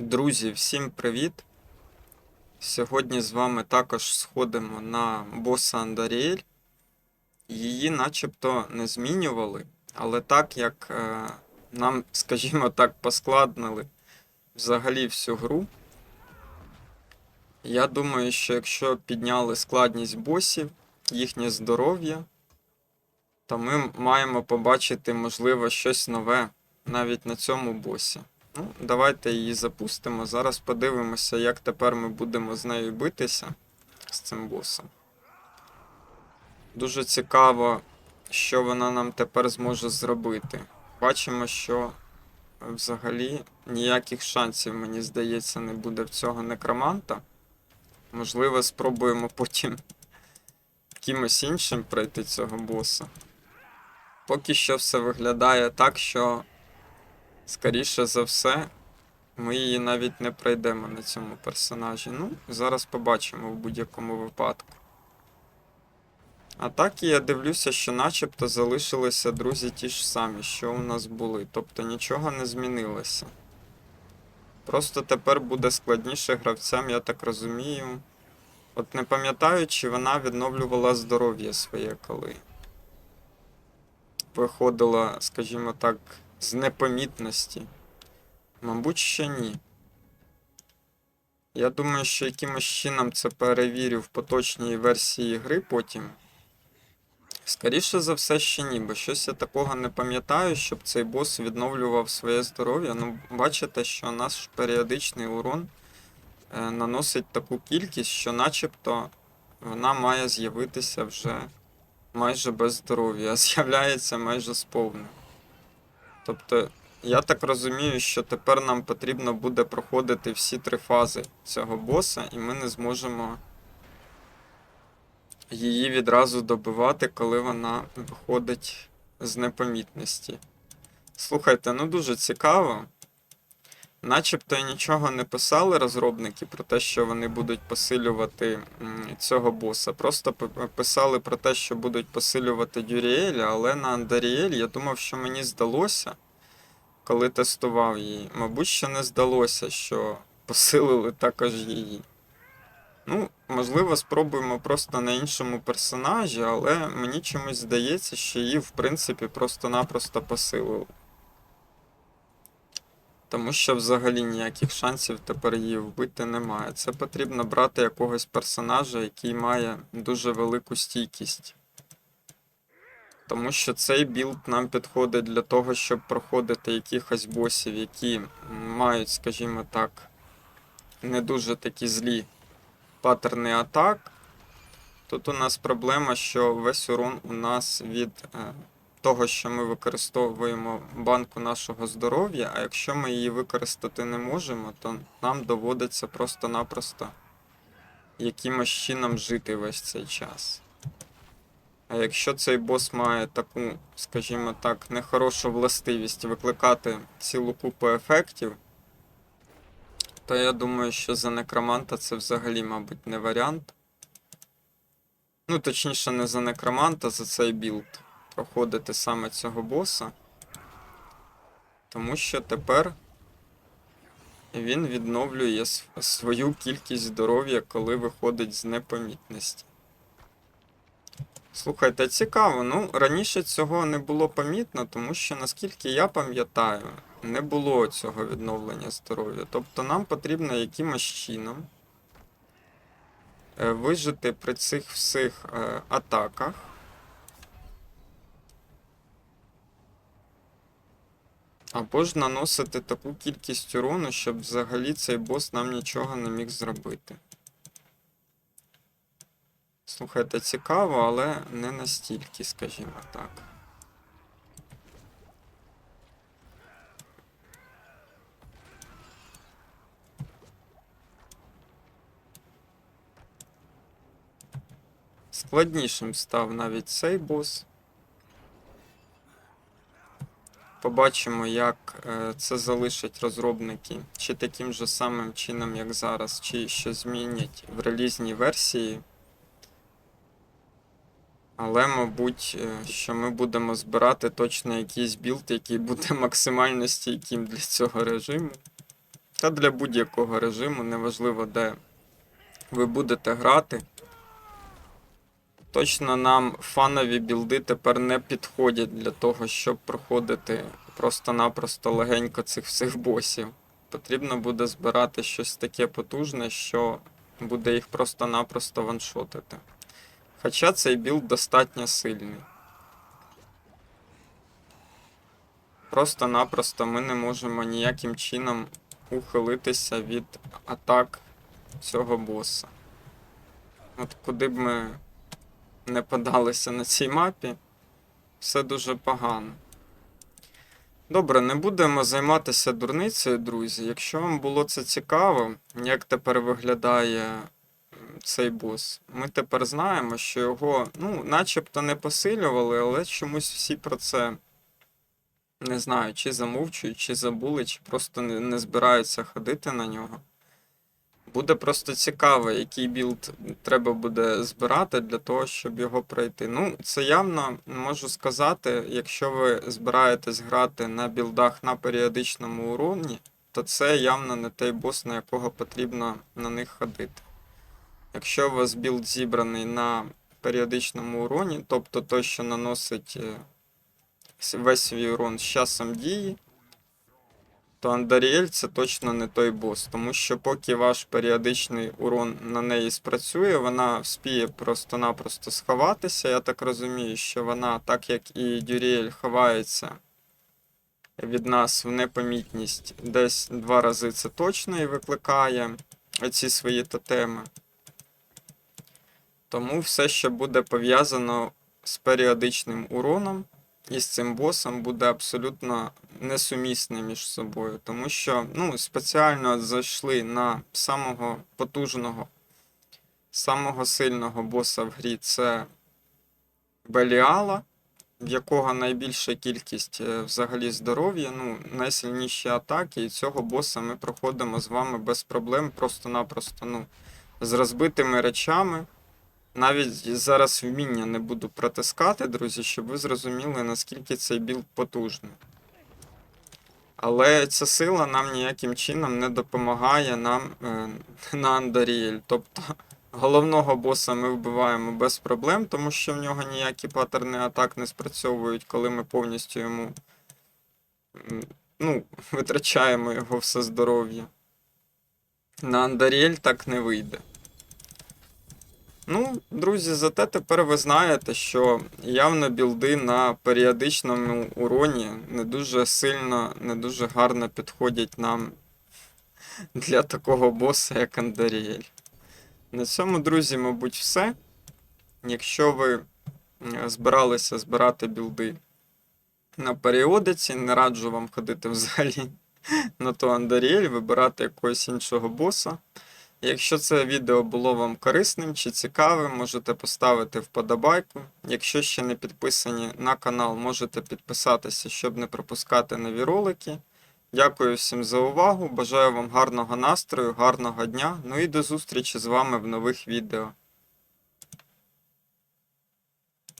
Друзі, всім привіт! Сьогодні з вами також сходимо на боса Андаріель. Її начебто не змінювали, але так як е, нам, скажімо так, поскладнили взагалі всю гру. Я думаю, що якщо підняли складність босів, їхнє здоров'я, то ми маємо побачити, можливо, щось нове навіть на цьому босі. Ну, давайте її запустимо. Зараз подивимося, як тепер ми будемо з нею битися з цим босом. Дуже цікаво, що вона нам тепер зможе зробити. Бачимо, що взагалі ніяких шансів, мені здається, не буде в цього некроманта. Можливо, спробуємо потім кимось іншим пройти цього боса. Поки що все виглядає так, що Скоріше за все, ми її навіть не пройдемо на цьому персонажі. Ну, зараз побачимо в будь-якому випадку. А так я дивлюся, що начебто залишилися друзі ті ж самі, що у нас були. Тобто нічого не змінилося. Просто тепер буде складніше гравцям, я так розумію. От не пам'ятаю, чи вона відновлювала здоров'я своє коли. Виходила, скажімо так, з непомітності? Мабуть, ще ні. Я думаю, що якимось чином це перевірю в поточній версії гри потім. Скоріше за все, ще ні, бо щось я такого не пам'ятаю, щоб цей бос відновлював своє здоров'я. Ну, бачите, що наш періодичний урон е, наносить таку кількість, що начебто вона має з'явитися вже майже без здоров'я, а з'являється майже сповним. Тобто, я так розумію, що тепер нам потрібно буде проходити всі три фази цього боса, і ми не зможемо її відразу добивати, коли вона виходить з непомітності. Слухайте, ну дуже цікаво. Начебто нічого не писали розробники про те, що вони будуть посилювати цього боса. Просто писали про те, що будуть посилювати Дюріеля, але на Андаріель я думав, що мені здалося, коли тестував її. Мабуть, що не здалося, що посилили також її. Ну, можливо, спробуємо просто на іншому персонажі, але мені чомусь здається, що її, в принципі, просто-напросто посилили. Тому що взагалі ніяких шансів тепер її вбити немає. Це потрібно брати якогось персонажа, який має дуже велику стійкість. Тому що цей білд нам підходить для того, щоб проходити якихось босів, які мають, скажімо так, не дуже такі злі паттерни атак. Тут у нас проблема, що весь урон у нас від е, того, що ми використовуємо банку нашого здоров'я, а якщо ми її використати не можемо, то нам доводиться просто-напросто якимось чином жити весь цей час. А якщо цей бос має таку, скажімо так, нехорошу властивість викликати цілу купу ефектів, то я думаю, що за некроманта це взагалі, мабуть, не варіант. Ну, точніше, не за некроманта, за цей білд проходити саме цього боса. Тому що тепер він відновлює свою кількість здоров'я, коли виходить з непомітності. Слухайте, цікаво. Ну, раніше цього не було помітно, тому що, наскільки я пам'ятаю, не було цього відновлення здоров'я. Тобто нам потрібно якимось чином е, вижити при цих всіх е, атаках. Або ж наносити таку кількість урону, щоб взагалі цей бос нам нічого не міг зробити. Слухайте, цікаво, але не настільки, скажімо так. Складнішим став навіть цей бос. Побачимо, як е, це залишать розробники, чи таким же самим чином, як зараз, чи що змінять в релізній версії. Але, мабуть, е, що ми будемо збирати точно якийсь білд, який буде максимально стійким для цього режиму. та для будь-якого режиму, неважливо де ви будете грати. Точно нам фанові білди тепер не підходять для того, щоб проходити просто-напросто легенько цих всіх босів. Потрібно буде збирати щось таке потужне, що буде їх просто-напросто ваншотити. Хоча цей білд достатньо сильний. Просто-напросто ми не можемо ніяким чином ухилитися від атак цього боса. От куди б ми не подалися на цій мапі, все дуже погано. Добре, не будемо займатися дурницею, друзі. Якщо вам було це цікаво, як тепер виглядає цей бос, ми тепер знаємо, що його, ну, начебто не посилювали, але чомусь всі про це не знаю, чи замовчують, чи забули, чи просто не, збираються ходити на нього. Буде просто цікаво, який білд треба буде збирати для того, щоб його пройти. Ну, це явно можу сказати, якщо ви збираєтесь грати на білдах на періодичному уровні, то це явно не той бос, на якого потрібно на них ходити. Якщо у вас білд зібраний на періодичному уроні, тобто той, що наносить е, весь свій урон з часом дії, то Андаріель це точно не той бос, тому що поки ваш періодичний урон на неї спрацює, вона вспіє просто-напросто сховатися. Я так розумію, що вона, так як і Дюріель, ховається від нас в непомітність десь два рази це точно і викликає оці свої тотеми. Тому все, що буде пов'язано з періодичним уроном і з цим босом, буде абсолютно несумісне між собою. Тому що ну, спеціально зайшли на самого потужного, самого сильного боса в грі це Беліала, в якого найбільша кількість е, взагалі здоров'я, ну, найсильніші атаки, і цього боса ми проходимо з вами без проблем, просто-напросто ну, з розбитими речами. Навіть зараз вміння не буду протискати, друзі, щоб ви зрозуміли, наскільки цей білд потужний. Але ця сила нам ніяким чином не допомагає нам е, на Андаріель. Тобто головного боса ми вбиваємо без проблем, тому що в нього ніякі паттерни атак не спрацьовують, коли ми повністю йому ну, витрачаємо його все здоров'я. На Андаріель так не вийде. Ну, друзі, зате тепер ви знаєте, що явно білди на періодичному уроні не дуже сильно, не дуже гарно підходять нам для такого боса, як Андаріель. На цьому, друзі, мабуть, все. Якщо ви збиралися збирати білди на періодиці, не раджу вам ходити взагалі на то Андаріель, вибирати якогось іншого боса. Якщо це відео було вам корисним чи цікавим, можете поставити вподобайку. Якщо ще не підписані на канал, можете підписатися, щоб не пропускати нові ролики. Дякую всім за увагу. Бажаю вам гарного настрою, гарного дня. Ну і до зустрічі з вами в нових відео.